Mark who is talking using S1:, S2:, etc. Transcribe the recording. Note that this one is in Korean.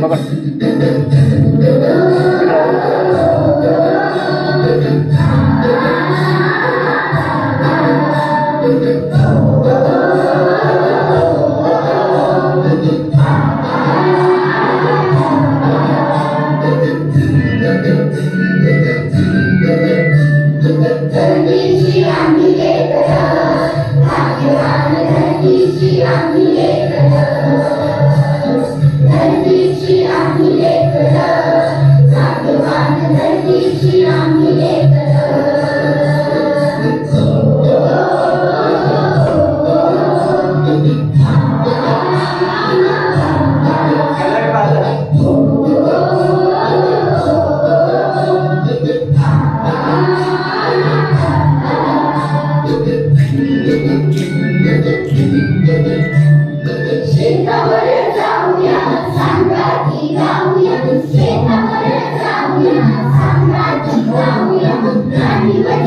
S1: 봐봐.
S2: Thank you. I'm it.